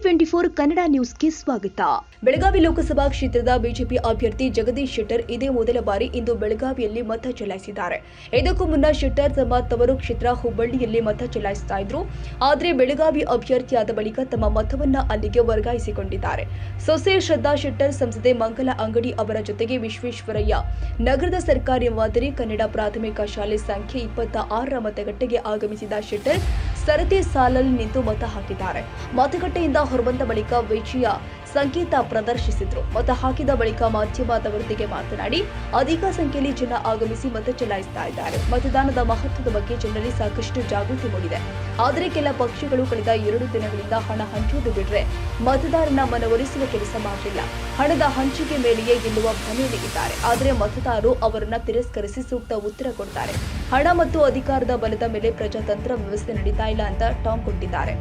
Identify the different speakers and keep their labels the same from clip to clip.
Speaker 1: Twenty four Kannada ನ್ಯೂಸ್ಗೆ ಸ್ವಾಗತ. ಬೆಳಗಾವಿ ಲೋಕಸಭಾ ಕ್ಷೇತ್ರದ ಬಿಜೆಪಿ ಅಭ್ಯರ್ಥಿ ಜಗದೀಶ್ ಶೆಟ್ಟರ್ ಇದೇ ಮೊದಲ ಬಾರಿ ಇಂದು ಬೆಳಗಾವಿಯಲ್ಲಿ ಮತ ಚಲಾಯಿಸಿದ್ದಾರೆ. ಇದಕ್ಕೂ ಮುನ್ನ ಶೆಟ್ಟರ್ ತಮ್ಮ ತವರು ಕ್ಷೇತ್ರ ಹುಬ್ಬಳ್ಳಿಯಲ್ಲಿ ಮತ ಚಲಾಯಿಸ್ತಾ ಇದ್ರು. ಆದರೆ ಬೆಳಗಾವಿ ಅಭ್ಯರ್ಥಿಯಾದ ಬಳಿಕ ತಮ್ಮ ಮತವನ್ನ ಅಲ್ಲಿಗೆ ವರ್ಗಾಯಿಸಿಕೊಂಡಿದ್ದಾರೆ. ಸೊಸೆ ಶ್ರದ್ಧಾ ಶೆಟ್ಟರ್ ಸಂಸದೆ ಮಂಗಲ ಅಂಗಡಿ ಅವರ ಜೊತೆಗೆ ವಿಶ್ವೇಶ್ವರಯ್ಯ ನಗರದ ಸರ್ಕಾರಿ ಮಾದರಿ ಕನ್ನಡ ಪ್ರಾಥಮಿಕ ಶಾಲೆ ಸಂಖ್ಯೆ ಇಪ್ಪತ್ತ ಆರರ ಮತಗಟ್ಟೆಗೆ ಆಗಮಿಸಿದ ಶೆಟ್ಟರ್ ಸರತಿ ಸಾಲಲ್ಲಿ ನಿಂತು ಮತ ಹಾಕಿದ್ದಾರೆ. ಮತಗಟ್ಟೆಯಿಂದ ಹೊರಬಂದ ಬಳಿಕ ವಿಜಯ ಸಂಕೇತ ಪ್ರದರ್ಶಿಸಿದ್ರು. ಮತ ಹಾಕಿದ ಬಳಿಕ ಮಾಧ್ಯಮದವರೊಂದಿಗೆ ಮಾತನಾಡಿ, ಅಧಿಕ ಸಂಖ್ಯೆಯಲ್ಲಿ ಜನ ಆಗಮಿಸಿ ಮತ ಚಲಾಯಿಸ್ತಾ ಇದ್ದಾರೆ. ಮತದಾನದ ಮಹತ್ವದ ಬಗ್ಗೆ ಜನರಲ್ಲಿ ಸಾಕಷ್ಟು ಜಾಗೃತಿ ಮೂಡಿದೆ. ಆದರೆ ಕೆಲ ಪಕ್ಷಗಳು ಕಳೆದ ಎರಡು ದಿನಗಳಿಂದ ಹಣ ಹಂಚುವುದು ಬಿಟ್ರೆ ಮತದಾರನ ಮನವೊಲಿಸುವ ಕೆಲಸ ಮಾಡಲಿಲ್ಲ. ಹಣದ ಹಂಚಿಕೆ ಮೇಲೆಯೇ ಗೆಲ್ಲುವ ಭ್ರಮೆಯಲ್ಲಿದ್ದಾರೆ ಆದರೆ ಮತದಾರರು ಅವರನ್ನ ತಿರಸ್ಕರಿಸಿ ಸೂಕ್ತ ಉತ್ತರ ಕೊಡ್ತಾರೆ. ಹಣ ಮತ್ತು ಅಧಿಕಾರದ ಬಲದ ಮೇಲೆ ಪ್ರಜಾತಂತ್ರ ವ್ಯವಸ್ಥೆ ನಡೀತಾ ಇಲ್ಲ ಅಂತ ಟಾಂಗ್ ಕೊಟ್ಟಿದ್ದಾರೆ.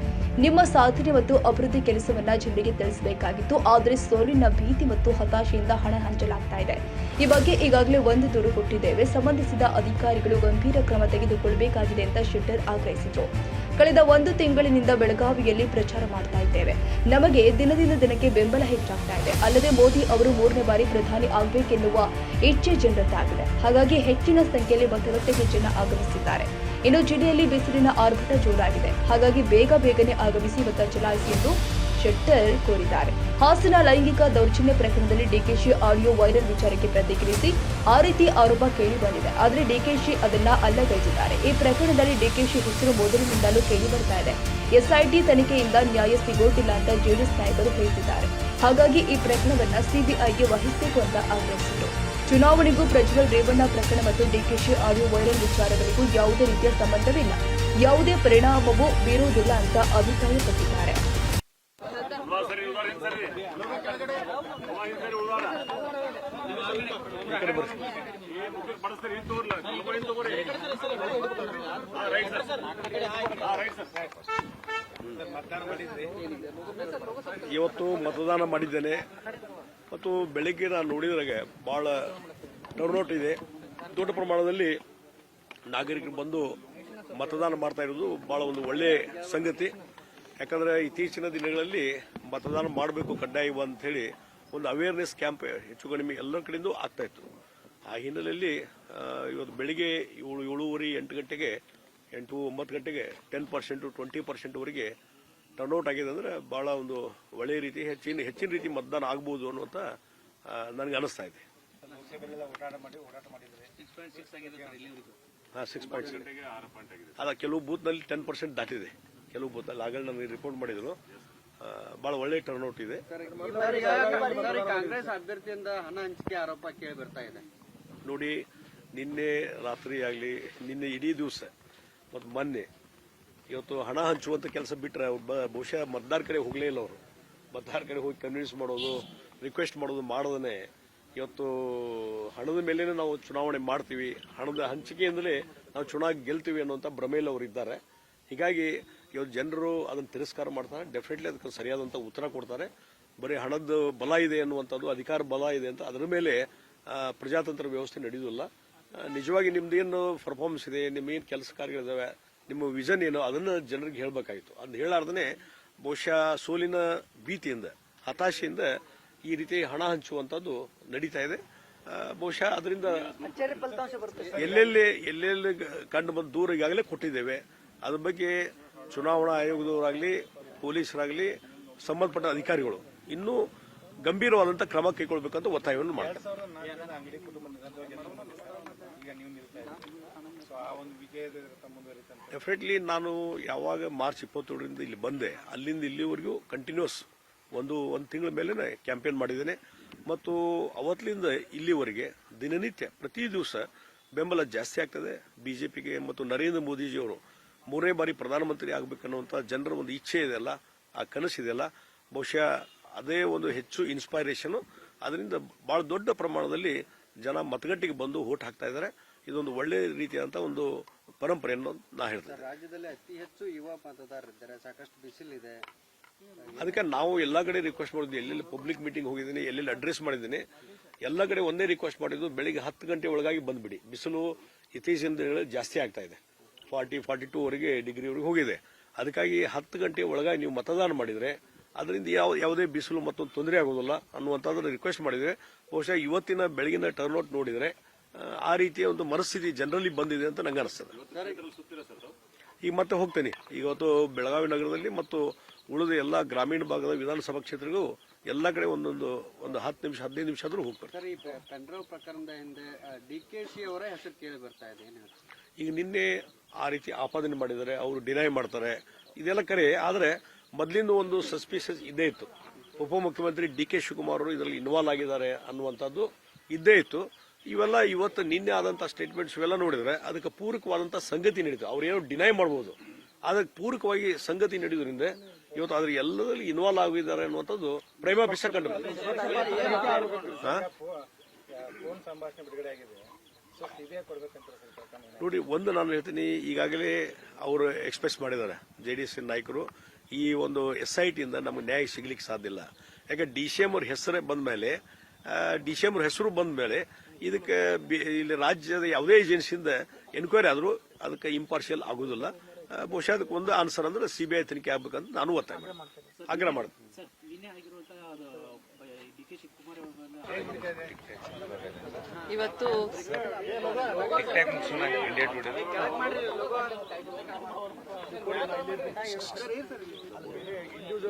Speaker 1: ನಿಮ್ಮ ಸಾಧನೆ ಮತ್ತು ಅಭಿವೃದ್ಧಿ ಕೆಲಸವನ್ನ ಜನರಿಗೆ ತಿಳಿಸಬೇಕಾಗಿತ್ತು, ಆದರೆ ಸೋಲಿನ ಭೀತಿ ಮತ್ತು ಹತಾಶೆಯಿಂದ ಹಣ ಹಂಚಲಾಗ್ತಾ ಇದೆ. ಈ ಬಗ್ಗೆ ಈಗಾಗಲೇ ಒಂದು ದೂರು ಕೊಟ್ಟಿದ್ದೇವೆ. ಸಂಬಂಧಿಸಿದ ಅಧಿಕಾರಿಗಳು ಗಂಭೀರ ಕ್ರಮ ತೆಗೆದುಕೊಳ್ಳಬೇಕಾಗಿದೆ ಅಂತ ಶೆಟ್ಟರ್ ಆಗ್ರಹಿಸಿದರು. ಕಳೆದ ಒಂದು ತಿಂಗಳಿನಿಂದ ಬೆಳಗಾವಿಯಲ್ಲಿ ಪ್ರಚಾರ ಮಾಡ್ತಾ ಇದ್ದೇವೆ. ನಮಗೆ ದಿನದಿಂದ ದಿನಕ್ಕೆ ಬೆಂಬಲ ಹೆಚ್ಚಾಗ್ತಾ ಇದೆ. ಅಲ್ಲದೆ ಮೋದಿ ಅವರು ಮೂರನೇ ಬಾರಿ ಪ್ರಧಾನಿ ಆಗಬೇಕೆನ್ನುವ ಇಚ್ಛೆ ಜನರದ್ದಾಗಿದೆ. ಹಾಗಾಗಿ ಹೆಚ್ಚಿನ ಸಂಖ್ಯೆಯಲ್ಲಿ ಮತಗಟ್ಟೆಗೆ ಜನ ಆಗಮಿಸಿದ್ದಾರೆ. ಇನ್ನು ಜಿಲ್ಲೆಯಲ್ಲಿ ಬಿಸಿಲಿನ ಆರ್ಭಟ ಜೋರಾಗಿದೆ. ಹಾಗಾಗಿ ಬೇಗ ಬೇಗನೆ ಆಗಮಿಸಿ ಮತ ಚಲಾಯಿಸಿ ಎಂದು ಶೆಟ್ಟರ್ ಕೋರಿದ್ದಾರೆ. ಹಾಸನ ಲೈಂಗಿಕ ದೌರ್ಜನ್ಯ ಪ್ರಕರಣದಲ್ಲಿ ಡಿಕೆಶಿ ಆಡಿಯೋ ವೈರಲ್ ವಿಚಾರಕ್ಕೆ ಪ್ರತಿಕ್ರಿಯಿಸಿ ಆ ರೀತಿ ಆರೋಪ ಕೇಳಿ ಬಂದಿದೆ. ಆದರೆ ಡಿಕೆಶಿ ಅದನ್ನ ಅಲ್ಲಗೈದಿದ್ದಾರೆ ಈ ಪ್ರಕರಣದಲ್ಲಿ ಡಿಕೆಶಿ ಹೆಸರು ಮೊದಲಿನಿಂದಲೂ ಕೇಳಿ ಬರ್ತಾ ಇದೆ. ಎಸ್ಐಟಿ ತನಿಖೆಯಿಂದ ನ್ಯಾಯ ಸಿಗೋದಿಲ್ಲ ಅಂತ ಜೆಡಿಎಸ್ ನಾಯಕರು ತಿಳಿಸಿದ್ದಾರೆ ಹಾಗಾಗಿ ಈ ಪ್ರಕರಣವನ್ನ ಸಿಬಿಐಗೆ ವಹಿಸಬೇಕು ಅಂತ ಆಗ್ರಹಿಸಿದರು. ಚುನಾವಣೆಗೂ ಪ್ರಜ್ವಲ್ ರೇವಣ್ಣ ಪ್ರಕರಣ ಮತ್ತು ಡಿಕೆಶಿ ಆಡಿಯೋ ವೈರಲ್ ವಿಚಾರಗಳಿಗೂ ಯಾವುದೇ ರೀತಿಯ ಸಂಬಂಧವಿಲ್ಲ. ಯಾವುದೇ ಪರಿಣಾಮವೂ ಬೀರುವುದಿಲ್ಲ ಅಂತ ಅಭಿಪ್ರಾಯಪಟ್ಟಿದ್ದಾರೆ.
Speaker 2: ಇವತ್ತು ಮತದಾನ ಮಾಡಿದ್ದೇನೆ. ಮತ್ತು ಬೆಳಿಗ್ಗೆ ನಾನು ನೋಡಿದ್ರಾಗೆ ಭಾಳ ಟರ್ನೌಟ್ ಇದೆ. ದೊಡ್ಡ ಪ್ರಮಾಣದಲ್ಲಿ ನಾಗರಿಕರು ಬಂದು ಮತದಾನ ಮಾಡ್ತಾ ಇರೋದು ಭಾಳ ಒಂದು ಒಳ್ಳೆಯ ಸಂಗತಿ. ಯಾಕಂದರೆ ಇತ್ತೀಚಿನ ದಿನಗಳಲ್ಲಿ ಮತದಾನ ಮಾಡಬೇಕು ಕಡ್ಡಾಯ ಅಂತ ಹೇಳಿ ಒಂದು ಅವೇರ್ನೆಸ್ ಕ್ಯಾಂಪ್ ಹೆಚ್ಚು ಕಡಿಮೆ ಎಲ್ಲರ ಕಡೆಯಿಂದ ಆಗ್ತಾ ಇತ್ತು. ಆ ಹಿನ್ನೆಲೆಯಲ್ಲಿ ಇವತ್ತು ಬೆಳಿಗ್ಗೆ ಏಳು ಏಳುವರೆ ಎಂಟು ಗಂಟೆಗೆ ಎಂಟು ಒಂಬತ್ತು ಗಂಟೆಗೆ ಟೆನ್ ಪರ್ಸೆಂಟು ಟ್ವೆಂಟಿ ಪರ್ಸೆಂಟ್ವರೆಗೆ ಟರ್ನ್ಔಟ್ ಆಗಿದೆ ಅಂದರೆ ಭಾಳ ಒಂದು ಒಳ್ಳೆಯ ರೀತಿ ಹೆಚ್ಚಿನ ಹೆಚ್ಚಿನ ರೀತಿ ಮತದಾನ ಆಗ್ಬೋದು ಅನ್ನುವಂಥ ನನಗೆ ಅನಿಸ್ತಾ ಇದೆ. ಹಾಂ ಸಿಕ್ಸ್ ಪಾಯಿಂಟ್ ಅಲ್ಲ ಕೆಲವು ಬೂತ್ನಲ್ಲಿ ಟೆನ್ ಪರ್ಸೆಂಟ್ ದಾಟಿದೆ. ಕೆಲವು ಗೊತ್ತಲ್ಲ ಆಗಲೇ ನಮಗೆ ರಿಪೋರ್ಟ್ ಮಾಡಿದ್ರು. ಬಹಳ ಒಳ್ಳೆ ಟರ್ನ್ಔಟ್ ಇದೆ.
Speaker 3: ಕಾಂಗ್ರೆಸ್ ಅಭ್ಯರ್ಥಿಯಿಂದ ಹಣ ಹಂಚಿಕೆ ಆರೋಪ ಕೇಳಿ ಬರ್ತಾ ಇದೆ.
Speaker 2: ನೋಡಿ ನಿನ್ನೆ ರಾತ್ರಿ ಆಗಲಿ ನಿನ್ನೆ ಇಡೀ ದಿವಸ ಮತ್ತು ಮೊನ್ನೆ ಇವತ್ತು ಹಣ ಹಂಚುವಂಥ ಕೆಲಸ ಬಿಟ್ಟರೆ ಅವ್ರು ಬಹುಶಃ ಮತದಾರ ಕಡೆ ಹೋಗಲೇ ಇಲ್ಲ ಅವರು. ಮತದಾರ ಕಡೆ ಹೋಗಿ ಕನ್ವಿನ್ಸ್ ಮಾಡೋದು ರಿಕ್ವೆಸ್ಟ್ ಮಾಡೋದು ಮಾಡೋದನ್ನೇ ಇವತ್ತು ಹಣದ ಮೇಲೇ ನಾವು ಚುನಾವಣೆ ಮಾಡ್ತೀವಿ. ಹಣದ ಹಂಚಿಕೆಯಿಂದಲೇ ನಾವು ಚುನಾವಣೆ ಗೆಲ್ತೀವಿ ಅನ್ನುವಂಥ ಭ್ರಮೆಯಲ್ಲಿ ಅವರು ಇದ್ದಾರೆ. ಹೀಗಾಗಿ ಇವತ್ತು ಜನರು ಅದನ್ನು ತಿರಸ್ಕಾರ ಮಾಡ್ತಾರೆ. ಡೆಫಿನೆಟ್ಲಿ ಅದಕ್ಕೆ ಸರಿಯಾದಂಥ ಉತ್ತರ ಕೊಡ್ತಾರೆ. ಬರೀ ಹಣದ ಬಲ ಇದೆ ಅನ್ನುವಂಥದ್ದು ಅಧಿಕಾರ ಬಲ ಇದೆ ಅಂತ ಅದರ ಮೇಲೆ ಪ್ರಜಾತಂತ್ರ ವ್ಯವಸ್ಥೆ ನಡೆಯುವುದಿಲ್ಲ. ನಿಜವಾಗಿ ನಿಜವಾಗಿ ಏನು ಪರ್ಫಾರ್ಮೆನ್ಸ್ ಇದೆ ನಿಮ್ಮ ಏನು ಕೆಲಸ ಕಾರ್ಯಗಳಿದ್ದಾವೆ ನಿಮ್ಮ ವಿಷನ್ ಏನು ಅದನ್ನು ಜನರಿಗೆ ಹೇಳಬೇಕಾಗಿತ್ತು ಅದನ್ನ ಹೇಳಾರ್ದೇ ಬಹುಶಃ ಸೋಲಿನ ಭೀತಿಯಿಂದ ಹತಾಶೆಯಿಂದ ಈ ರೀತಿ ಹಣ ಹಂಚುವಂಥದ್ದು ನಡೀತಾ ಇದೆ. ಬಹುಶಃ ಅದರಿಂದ ಎಲ್ಲೆಲ್ಲಿ ಎಲ್ಲೆಲ್ಲಿ ಕಂಡು ಬಂದು ದೂರ ಈಗಾಗಲೇ ಕೊಟ್ಟಿದ್ದೇವೆ. ಅದ್ರ ಬಗ್ಗೆ ಚುನಾವಣಾ ಆಯೋಗದವರಾಗಲಿ ಪೊಲೀಸರಾಗಲಿ ಸಂಬಂಧಪಟ್ಟ ಅಧಿಕಾರಿಗಳು ಇನ್ನೂ ಗಂಭೀರವಾದಂಥ ಕ್ರಮ ಕೈಗೊಳ್ಬೇಕಂತ ಒತ್ತಾಯವನ್ನು ಮಾಡ್ತಾರೆ. ಡೆಫಿನೆಟ್ಲಿ ನಾನು ಯಾವಾಗ ಮಾರ್ಚ್ ಇಪ್ಪತ್ತೇಳರಿಂದ ಇಲ್ಲಿ ಬಂದೆ ಅಲ್ಲಿಂದ ಇಲ್ಲಿವರೆಗೂ ಕಂಟಿನ್ಯೂಸ್ ಒಂದು ಒಂದು ತಿಂಗಳ ಮೇಲೆ ಕ್ಯಾಂಪೇನ್ ಮಾಡಿದ್ದೇನೆ. ಮತ್ತು ಅವತ್ತಿನಿಂದ ಇಲ್ಲಿವರೆಗೆ ದಿನನಿತ್ಯ ಪ್ರತಿ ದಿವಸ ಬೆಂಬಲ ಜಾಸ್ತಿ ಆಗ್ತದೆ. ಬಿಜೆಪಿಗೆ ಮತ್ತು ನರೇಂದ್ರ ಮೋದಿಜಿಯವರು ಮೂರನೇ ಬಾರಿ ಪ್ರಧಾನಮಂತ್ರಿ ಆಗಬೇಕನ್ನುವಂಥ ಜನರ ಒಂದು ಇಚ್ಛೆ ಇದೆಯಲ್ಲ ಆ ಕನಸಿದೆಯಲ್ಲ ಬಹುಶಃ ಅದೇ ಒಂದು ಹೆಚ್ಚು ಇನ್ಸ್ಪೈರೇಷನು ಅದರಿಂದ ಭಾಳ ದೊಡ್ಡ ಪ್ರಮಾಣದಲ್ಲಿ ಜನ ಮತಗಟ್ಟೆಗೆ ಬಂದು ಓಟ್ ಹಾಕ್ತಾ ಇದ್ದಾರೆ. ಇದೊಂದು ಒಳ್ಳೆ ರೀತಿಯಾದಂಥ ಒಂದು ಪರಂಪರೆಯನ್ನು ನಾ ಹೇಳ್ತೇನೆ.
Speaker 3: ರಾಜ್ಯದಲ್ಲಿ ಅತಿ ಹೆಚ್ಚು ಯುವ ಮತದಾರರಿದ್ದಾರೆ ಸಾಕಷ್ಟು ಬಿಸಿಲಿದೆ.
Speaker 2: ಅದಕ್ಕೆ ನಾವು ಎಲ್ಲ ಕಡೆ ರಿಕ್ವೆಸ್ಟ್ ಮಾಡಿದ್ವಿ ಎಲ್ಲೆಲ್ಲಿ ಪಬ್ಲಿಕ್ ಮೀಟಿಂಗ್ ಹೋಗಿದ್ದೀನಿ ಎಲ್ಲೆಲ್ಲಿ ಅಡ್ರೆಸ್ ಮಾಡಿದ್ದೀನಿ ಎಲ್ಲ ಕಡೆ ಒಂದೇ ರಿಕ್ವೆಸ್ಟ್ ಮಾಡಿದ್ದು ಬೆಳಿಗ್ಗೆ ಹತ್ತು ಗಂಟೆ ಒಳಗಾಗಿ ಬಂದ್ಬಿಡಿ. ಬಿಸಿಲು ಇತ್ತೀಚಿನ ದಿನಗಳಲ್ಲಿ ಜಾಸ್ತಿ ಆಗ್ತಾ ಇದೆ. ಫಾರ್ಟಿ ಫಾರ್ಟಿ ಟೂವರೆಗೆ ಡಿಗ್ರಿವರೆಗೆ ಹೋಗಿದೆ. ಅದಕ್ಕಾಗಿ ಹತ್ತು ಗಂಟೆ ಒಳಗಾಗಿ ನೀವು ಮತದಾನ ಮಾಡಿದರೆ ಅದರಿಂದ ಯಾವ ಯಾವುದೇ ಬಿಸಿಲು ಮತ್ತೊಂದು ತೊಂದರೆ ಆಗೋದಿಲ್ಲ ಅನ್ನುವಂಥದ್ದನ್ನು ರಿಕ್ವೆಸ್ಟ್ ಮಾಡಿದರೆ ಬಹುಶಃ ಇವತ್ತಿನ ಬೆಳಗಿನ ಟರ್ನ್ಔಟ್ ನೋಡಿದರೆ ಆ, ರೀತಿಯ ಒಂದು ಮನಸ್ಥಿತಿ ಜನರಲ್ಲಿ ಬಂದಿದೆ ಅಂತ ನಂಗೆ ಅನಿಸ್ತದೆ. ಈಗ ಮತ್ತೆ ಹೋಗ್ತೇನೆ. ಇವತ್ತು ಬೆಳಗಾವಿ ನಗರದಲ್ಲಿ ಮತ್ತು ಉಳಿದ ಎಲ್ಲ ಗ್ರಾಮೀಣ ಭಾಗದ ವಿಧಾನಸಭಾ ಕ್ಷೇತ್ರಗಳು ಎಲ್ಲ ಕಡೆ ಒಂದೊಂದು ಒಂದು ಹತ್ತು ನಿಮಿಷ ಹದಿನೈದು ನಿಮಿಷ ಆದರೂ ಹೋಗ್ತಾರೆ? ಈಗ ನಿನ್ನೆ ಆ ರೀತಿ ಆಪಾದನೆ ಮಾಡಿದ್ದಾರೆ ಅವರು ಡಿನೈ ಮಾಡ್ತಾರೆ ಇದೆಲ್ಲ ಕರೆ ಆದರೆ ಮೊದಲಿಂದ ಒಂದು ಸಸ್ಪಿಷಸ್ ಇದ್ದೇ ಇತ್ತು ಉಪಮುಖ್ಯಮಂತ್ರಿ ಡಿ ಕೆ ಶಿವಕುಮಾರ್ ಅವರು ಇದರಲ್ಲಿ ಇನ್ವಾಲ್ವ್ ಆಗಿದ್ದಾರೆ ಅನ್ನುವಂಥದ್ದು ಇದ್ದೇ ಇತ್ತು ಇವೆಲ್ಲ ಇವತ್ತು ನಿನ್ನೆ ಆದಂಥ ಸ್ಟೇಟ್ಮೆಂಟ್ಸ್ ಇವೆಲ್ಲ ನೋಡಿದರೆ ಅದಕ್ಕೆ ಪೂರಕವಾದಂಥ ಸಂಗತಿ ನಡೀತು ಅವ್ರು ಏನೋ ಡಿನೈ ಮಾಡ್ಬೋದು ಅದಕ್ಕೆ ಪೂರಕವಾಗಿ ಸಂಗತಿ ನಡೆಯೋದ್ರಿಂದ ಇವತ್ತು ಅದ್ರ ಎಲ್ಲದಲ್ಲಿ ಇನ್ವಾಲ್ವ್ ಆಗಿದ್ದಾರೆ ಅನ್ನುವಂಥದ್ದು ಪ್ರೇಮ ಕಂಡು ನೋಡಿ ಒಂದು ನಾನು ಹೇಳ್ತೀನಿ ಈಗಾಗಲೇ ಅವರು ಎಕ್ಸ್ಪ್ರೆಸ್ ಮಾಡಿದ್ದಾರೆ ಜೆ ಡಿ ಎಸ್ ನಾಯಕರು. ಈ ಒಂದು ಎಸ್ ಐ ಟಿಯಿಂದ ನಮಗೆ ನ್ಯಾಯ ಸಿಗ್ಲಿಕ್ಕೆ ಸಾಧ್ಯ ಇಲ್ಲ. ಯಾಕೆ ಡಿ ಸಿ ಎಂ ಅವ್ರ ಹೆಸರೇ ಬಂದ ಮೇಲೆ ಡಿ ಸಿ ಎಂ ಅವ್ರ ಹೆಸರು ಬಂದ ಮೇಲೆ ಇದಕ್ಕೆ ಇಲ್ಲಿ ರಾಜ್ಯದ ಯಾವುದೇ ಏಜೆನ್ಸಿಯಿಂದ ಎನ್ಕ್ವೈರಿ ಆದರೂ ಅದಕ್ಕೆ ಇಂಪಾರ್ಷಿಯಲ್ ಆಗೋದಿಲ್ಲ. ಬಹುಶಃ ಅದಕ್ಕೆ ಒಂದು ಆನ್ಸರ್ ಅಂದ್ರೆ ಸಿ ಬಿ ಐ ತನಿಖೆ ಆಗ್ಬೇಕಂತ ನಾನು ಒತ್ತಾಯ ಮಾಡ್ತೀನಿ. ಆಗ್ರಹ ಮಾಡ್ತೀನಿ.
Speaker 4: ಇವತ್ತು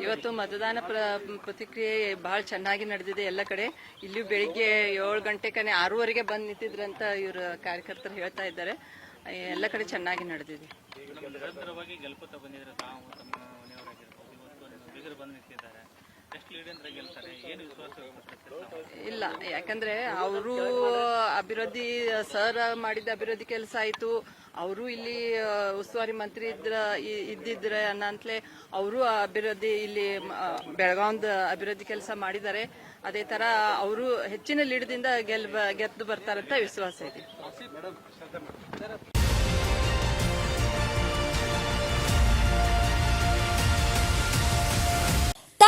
Speaker 4: ಇವತ್ತು ಮತದಾನ ಪ್ರ- ಪ್ರತಿಕ್ರಿಯೆ ಬಹಳ ಚೆನ್ನಾಗಿ ನಡೆದಿದೆ ಎಲ್ಲ ಕಡೆ. ಇಲ್ಲಿ ಬೆಳಿಗ್ಗೆ ಏಳು ಗಂಟೆಕನೆ ಆರೂವರೆಗೆ ಬಂದು ನಿಂತಿದ್ರಂತ ಇವ್ರ ಕಾರ್ಯಕರ್ತರು ಹೇಳ್ತಾ ಇದ್ದಾರೆ. ಎಲ್ಲ ಕಡೆ ಚೆನ್ನಾಗಿ ನಡೆದಿದೆ.
Speaker 5: ನಿರಂತರವಾಗಿ ಗೆಲ್ಕೋತಾ ಬಂದಿದ್ರೆ ತಾವು ತಮ್ಮ ಮನೆಯವರಾಗಿರ್ಬೋದು, ಇವತ್ತು ಬಂದು ನಿಂತಿದ್ದಾರೆ.
Speaker 4: ಇಲ್ಲ, ಯಾಕಂದ್ರೆ ಅವರು ಅಭಿವೃದ್ಧಿ, ಸರ್ ಮಾಡಿದ ಅಭಿವೃದ್ಧಿ ಕೆಲಸ ಆಯ್ತು. ಅವರು ಇಲ್ಲಿ ಉಸ್ತುವಾರಿ ಮಂತ್ರಿ ಇದ್ರ ಇದ್ದಿದ್ರೆ ಅನ್ನಂತಲೇ ಅವರು ಅಭಿವೃದ್ಧಿ ಇಲ್ಲಿ ಬೆಳಗಾವ್ದ ಅಭಿವೃದ್ಧಿ ಕೆಲಸ ಮಾಡಿದ್ದಾರೆ. ಅದೇ ತರ ಅವರು ಹೆಚ್ಚಿನ ಲೀಡ್ದಿಂದ ಗೆಲ್ ಗೆದ್ದು ಬರ್ತಾರಂತ ವಿಶ್ವಾಸ ಇದೆ.